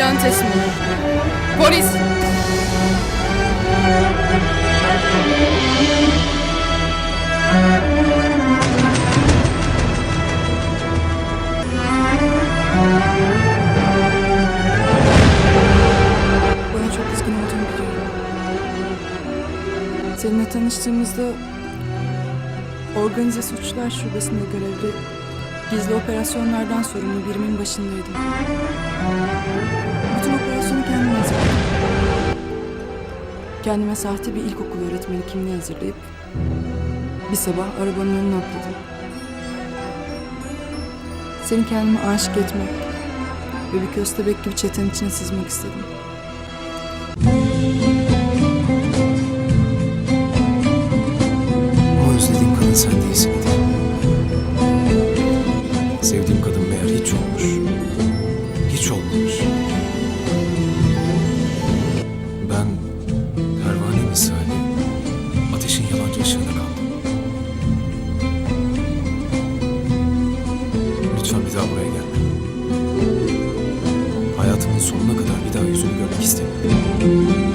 olun. Polis! Bana çok kızgın olduğunu biliyorum. Seninle tanıştığımızda Organize Suçlar Şubesi'nde görevli gizli operasyonlardan sorumlu birimin başındaydım. Kendime sahte bir ilkokul öğretmeni kimliği hazırlayıp bir sabah arabanın önüne atladım. Seni kendime aşık etmek ve bir köstebek gibi çetenin içine sızmak istedim. O özlediğim kadın sen değilsin. Sevdiğim kadın meğer hiç olmuş. Hiç olmamış. Işığına kaldım. Lütfen bir daha buraya gelme. Hayatımın sonuna kadar bir daha yüzünü görmek istemiyorum.